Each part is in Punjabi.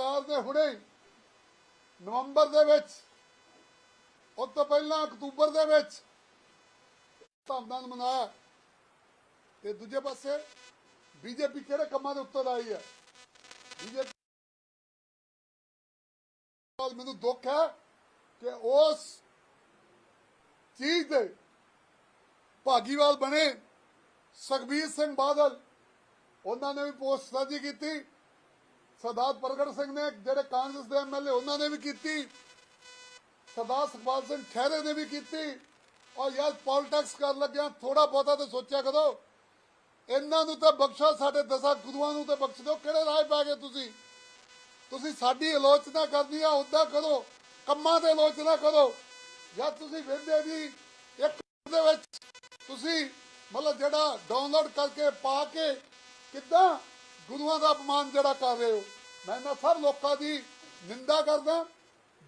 ਸਰਕਾਰ ਨੇ ਹੁਣੇ ਨਵੰਬਰ ਦੇ ਵਿੱਚ ਉਸ ਤੋਂ ਪਹਿਲਾਂ ਅਕਤੂਬਰ ਦੇ ਵਿੱਚ ਧਮਦਾਨ ਮਨਾਇਆ। ਤੇ ਦੂਜੇ ਪਾਸੇ ਬੀਜੇਪੀ ਕਿਹੜੇ ਕੰਮਾਂ ਦੇ ਉੱਤਰ ਆਈ ਹੈ? ਬੀਜੇਪੀ ਮੈਨੂੰ ਦੁੱਖ ਹੈ ਕਿ ਉਸ ਚੀਜ਼ ਦੇ ਭਾਗੀਵਾਲ ਬਣੇ। ਸੁਖਬੀਰ ਸਿੰਘ ਬਾਦਲ, ਉਹਨਾਂ ਨੇ ਵੀ ਪੋਸਟ ਸਾਂਝੀ ਕੀਤੀ। ਸਰਦਾਰ ਪ੍ਰਗਟ ਸਿੰਘ ਨੇ, ਜਿਹੜੇ ਕਾਂਗਰਸ ਦੇ ਐਮਐਲਏ ਉਹਨਾਂ ਨੇ ਵੀ ਕੀਤੀ। ਸਰਦਾਰ ਸੁਖਪਾਲ ਸਿੰਘ ਖਹਿਰੇ ਨੇ ਵੀ ਕੀਤੀ। ਔਰ ਯਾਰ ਪੋਲਿਟਿਕਸ ਕਰਨ ਲੱਗਿਆ ਥੋੜਾ ਬਹੁਤਾ ਤਾਂ ਸੋਚਿਆ ਕਰੋ। ਇਹਨਾਂ ਨੂੰ ਤਾਂ ਬਖਸ਼ੋ, ਸਾਡੇ ਦਸਾਂ ਗੁਰੂਆਂ ਨੂੰ ਤਾਂ ਬਖਸ਼ ਦਿਓ। ਕਿਹੜੇ ਰਾਹ ਪੈ ਗਏ ਤੁਸੀਂ? ਤੁਸੀਂ ਸਾਡੀ ਆਲੋਚਨਾ ਕਰਨੀ ਆ ਉਦਾਂ ਕਰੋ। ਕੰਮਾਂ ਤੇ ਆਲੋਚਨਾ ਕਰੋ। ਜਾਂ ਤੁਸੀਂ ਵਿੰਦੇ ਦੀ ਇੱਕ ਦੇ ਵਿੱਚ ਤੁਸੀਂ ਮਤਲਬ ਜਿਹੜਾ ਡਾਊਨਲੋਡ ਕਰਕੇ ਪਾ ਕੇ ਕਿੱਦਾਂ ਗੁਰੂਆਂ ਦਾ ਅਪਮਾਨ ਜਿਹੜਾ ਕਰ ਰਹੇ ਹੋ। ਮੈਂ ਇਹਨਾਂ ਸਭ ਲੋਕਾਂ ਦੀ ਨਿੰਦਾ ਕਰਦਾ,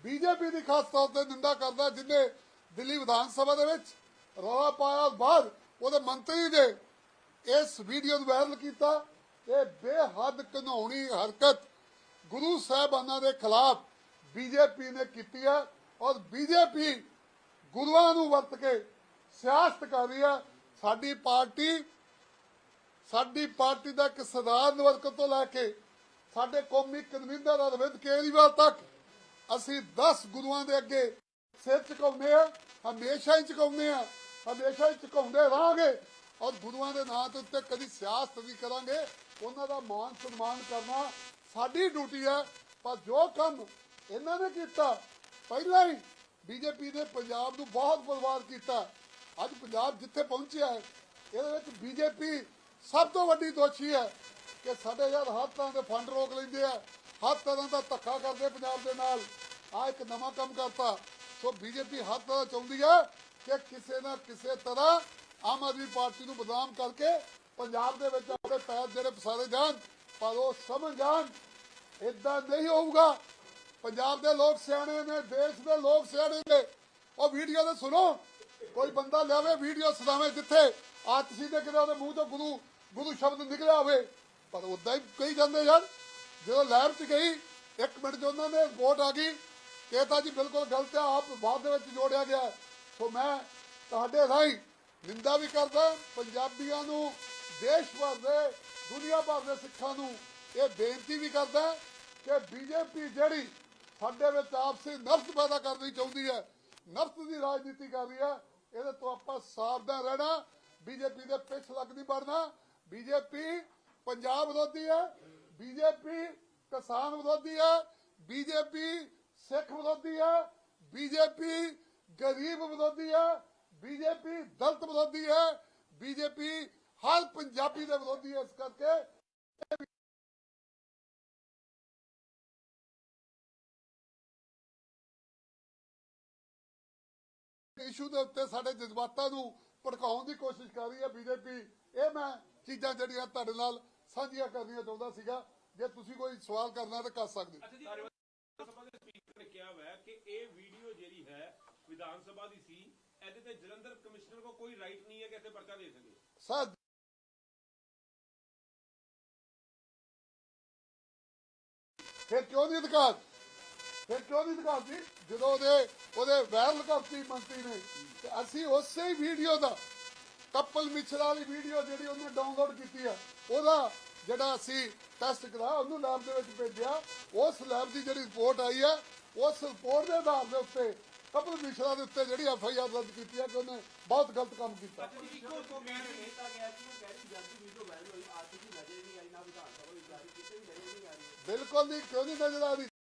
ਬੀਜੇਪੀ ਦੀ ਖਾਸ ਤੌਰ ਤੇ ਨਿੰਦਾ ਕਰਦਾ, ਜਿਨੇ ਦਿੱਲੀ ਵਿਧਾਨ ਸਭਾ ਦੇ ਵਿੱਚ ਰੌਲਾ ਪਾਇਆ ਬਾਅਦ ਉਹਦੇ ਮੰਤਰੀ ਨੇ ਇਸ ਵੀਡੀਓ ਨੂੰ ਵਾਇਰਲ ਕੀਤਾ। ਇਹ ਬੇਹੱਦ ਘਿਨਾਉਣੀ ਹਰਕਤ ਗੁਰੂ ਸਾਹਿਬਾਨਾਂ ਦੇ ਖਿਲਾਫ ਬੀਜੇਪੀ ਨੇ ਕੀਤੀ ਹੈ ਔਰ ਬੀਜੇਪੀ ਗੁਰੂਆਂ ਨੂੰ ਵਰਤ ਕੇ ਸਿਆਸਤ ਕਰ ਰਹੀ ਹੈ। ਸਾਡੀ ਪਾਰਟੀ ਸਾਡੀ ਪਾਰਟੀ ਦਾ ਇੱਕ ਸਰਦਾਰ ਵਰਕ ਤੋਂ ਲੈ ਕੇ ਸਾਡੇ ਕੌਮੀ ਕਨਵੀਨਰ ਅਰਵਿੰਦ ਕੇਜਰੀਵਾਲ ਤੱਕ ਅਸੀਂ 10 ਗੁਰੂਆਂ ਦੇ ਅੱਗੇ ਸਿਰ ਝੁਕਾਉਂਦੇ ਆ ਹਮੇਸ਼ਾ ਹੀ ਝੁਕਾਉਂਦੇ ਆ ਹਮੇਸ਼ਾ ਹੀ ਝੁਕਾਉਂਦੇ ਰਹਾਂਗੇ ਔਰ ਗੁਰੂਆਂ ਦੇ ਨਾਂ ਤੇ ਉੱਤੇ ਕਦੀ ਸਿਆਸਤ ਨਹੀਂ ਕਰਾਂਗੇ, ਉਹਨਾਂ ਦਾ ਮਾਨ ਸਨਮਾਨ ਕਰਨਾ ਸਾਡੀ ਡਿਊਟੀ ਹੈ। ਪਰ ਜੋ ਕੰਮ ਇਹਨਾਂ ਨੇ ਕੀਤਾ, ਪਹਿਲਾਂ ਹੀ ਬੀਜੇਪੀ ਨੇ ਪੰਜਾਬ ਨੂੰ ਬਹੁਤ ਬਰਬਾਦ ਕੀਤਾ। ਅੱਜ ਪੰਜਾਬ ਜਿੱਥੇ ਪਹੁੰਚਿਆ ਹੈ, ਇਹਦੇ ਵਿੱਚ ਬੀਜੇਪੀ ਸਭ ਤੋਂ ਵੱਡੀ ਦੋਸ਼ੀ ਹੈ ਕਿ ਸਾਡੇ ਯਾਰ ਹਰ ਤਰ੍ਹਾਂ ਦੇ ਫੰਡ ਰੋਕ ਲੈਂਦੇ ਆ, ਹਰ ਤਰ੍ਹਾਂ ਦਾ ਧੱਕਾ ਕਰਦੇ ਪੰਜਾਬ ਦੇ ਨਾਲ। ਆ ਇੱਕ ਨਵਾਂ ਕੰਮ ਕਰਤਾ। ਸੋ ਬੀਜੇਪੀ ਹਰ ਤਰ੍ਹਾਂ ਚਾਹੁੰਦੀ ਹੈ ਕਿ ਕਿਸੇ ਨਾ ਕਿਸੇ ਤਰ੍ਹਾਂ ਆਮ ਆਦਮੀ ਪਾਰਟੀ ਨੂੰ ਬਦਨਾਮ ਕਰਕੇ ਪੰਜਾਬ ਦੇ ਵਿੱਚ ਆਪਣੇ ਪੈਰ ਜਿਹੜੇ ਪਸਾਰੇ ਜਾਣ, ਪਰ ਉਹ ਸਮਝ ਜਾਣ ਇਦਾਂ ਨਹੀਂ ਹੋਊਗਾ। ਪੰਜਾਬ ਦੇ ਲੋਕ ਸਿਆਣੇ ਨੇ, ਦੇਸ਼ ਦੇ ਲੋਕ ਸਿਆਣੇ ਨੇ। ਉਹ ਵੀਡੀਓ ਤੇ ਸੁਣੋ। ਕੋਈ ਬੰਦਾ ਲਿਆਵੇ, ਵੀਡੀਓ ਸੁਣਾਵੇ ਜਿੱਥੇ ਆ ਤੁਸੀਂ ਦੇ ਕਿਤੇ ਉਹਦੇ ਮੂੰਹ ਤੋਂ ਗੁਰੂ ਗੁਰੂ ਸ਼ਬਦ ਨਿਕਲਿਆ ਹੋਵੇ, ਪਰ ਉਦਾਂ ਹੀ ਕਹੀ ਜਾਂਦੇ ਯਾਰ, ਜਦੋਂ ਲਹਿਰ 'ਚ ਗਈ, ਇੱਕ ਮਿੰਟ 'ਚ ਉਹਨਾਂ ਨੇ ਵੋਟ ਆ ਗਈ ਕਿ ਜੀ ਬਿਲਕੁਲ ਗਲਤ ਆ, ਆਪ ਬਾਅਦ ਦੇ ਵਿੱਚ ਜੋੜਿਆ ਗਿਆ। ਸੋ ਮੈਂ ਤੁਹਾਡੇ ਰਾਹੀਂ ਨਿੰਦਾ ਵੀ ਕਰਦਾ, ਪੰਜਾਬੀਆਂ ਨੂੰ, ਦੇਸ਼ ਭਰ ਦੇ, ਦੁਨੀਆ ਭਰ ਦੇ ਸਿੱਖਾਂ ਨੂੰ ਇਹ ਬੇਨਤੀ ਵੀ ਕਰਦਾ ਕਿ ਬੀਜੇਪੀ ਜਿਹੜੀ ਸਾਡੇ ਵਿੱਚ ਆਪਸੀ ਨਫ਼ਰਤ ਪੈਦਾ ਕਰਨੀ ਚਾਹੁੰਦੀ ਹੈ, ਨਫ਼ਰਤ ਦੀ ਰਾਜਨੀਤੀ ਕਰ ਰਹੀ ਹੈ, ਇਹਦੇ ਤੋਂ ਆਪਾਂ ਸਾਵਧਾਨ ਰਹਿਣਾ, ਬੀਜੇਪੀ ਦੇ ਪਿੱਛ ਲੱਗ ਨਹੀਂ ਪੜਨਾ ਬੀਜੇਪੀ ਪੰਜਾਬ ਵਿਰੋਧੀ ਹੈ, ਬੀਜੇਪੀ ਕਿਸਾਨ ਵਿਰੋਧੀ ਹੈ, ਬੀਜੇਪੀ ਸਿੱਖ ਵਿਰੋਧੀ ਹੈ, ਬੀਜੇਪੀ ਗਰੀਬ ਵਿਰੋਧੀ ਹੈ, ਬੀਜੇਪੀ ਦਲਤ ਵਿਰੋਧੀ ਹੈ, ਬੀਜੇਪੀ ਹਰ ਪੰਜਾਬੀ ਦੇ ਵਿਰੋਧੀ ਹੈ ਇਸ ਕਰਕੇ। ਇਸ਼ੂ ਦੇ ਉੱਤੇ ਸਾਡੇ ਜਜ਼ਬਾਤਾਂ ਨੂੰ ਭੜਕਾਉਣ ਦੀ ਕੋਸ਼ਿਸ਼ ਕਰ ਰਹੀ ਹੈ ਬੀਜੇਪੀ। ਇਹ ਮੈਂ ਚੀਜ਼ਾਂ ਜਿਹੜੀਆਂ ਤੁਹਾਡੇ ਨਾਲ ਸਾਂਝੀਆਂ ਕਰਨੀਆਂ ਚਾਹੁੰਦਾ ਸੀਗਾ। ਜੇ ਤੁਸੀਂ ਕੋਈ ਸਵਾਲ ਕਰਨਾ ਤਾਂ ਕਰ ਸਕਦੇ ਹੋ। ਅੱਛਾ ਜੀ ਵਿਧਾਨ ਸਭਾ ਦੇ ਸਪੀਕਰ ਨੇ ਕਿਹਾ ਹੋਇਆ ਹੈ ਕਿ ਇਹ ਵੀਡੀਓ ਜਿਹੜੀ ਹੈ ਵਿਧਾਨ ਸਭਾ ਦੀ ਸੀ ਇਹਦੇ ਤੇ ਜਲੰਧਰ ਕਮਿਸ਼ਨਰ ਕੋ ਕੋਈ ਰਾਈਟ ਨਹੀਂ ਹੈ ਕਿ ਇੱਥੇ ਪਰਚਾ ਦੇ ਸਕੇ। ਸਰ ਫਿਰ ਕਿਉਂ ਨਹੀਂ ਅਧਿਕਾਰ? ਫਿਰ ਕਿਉਂ ਨਹੀਂ ਅਧਿਕਾਰ ਜੀ? ਜਦੋਂ ਉਹਦੇ ਉਹਦੇ ਵਾਇਰਲ ਕਰਤੀ ਮੰਤਰੀ ਨੇ ਤੇ ਅਸੀਂ ਉਸੇ ਹੀ ਵੀਡੀਓ ਦਾ ਕਪਲ ਮਿਛਰਾ ਵਾਲੀ ਵੀਡੀਓ ਜਿਹੜੀ ਉਹਨੇ ਡਾਊਨਲੋਡ ਕੀਤੀ ਆ ਉਹਦਾ ਜਿਹੜਾ ਅਸੀਂ ਟੈਸਟ ਕਰਾਇਆ ਉਹਨੂੰ ਲੈਬ ਦੇ ਵਿੱਚ ਭੇਜਿਆ। ਉਸ ਲੈਬ ਦੀ ਜਿਹੜੀ ਰਿਪੋਰਟ ਆਈ ਆ ਉਸ ਰਿਪੋਰਟ ਦੇ ਆਧਾਰ ਦੇ ਉੱਤੇ ਕਪਲ ਮਿਛਰਾ ਦੇ ਉੱਤੇ ਜਿਹੜੀ ਐਫ ਆਈ ਆਰ ਦਰਜ ਕੀਤੀ ਹੈ ਕਿ ਉਹਨੇ ਬਹੁਤ ਗਲਤ ਕੰਮ ਕੀਤਾ। ਆ ਬਿਲਕੁਲ ਨਹੀਂ ਕਿਉਂ ਨਹੀਂ ਨਜ਼ਰ ਆ ਰਹੀ?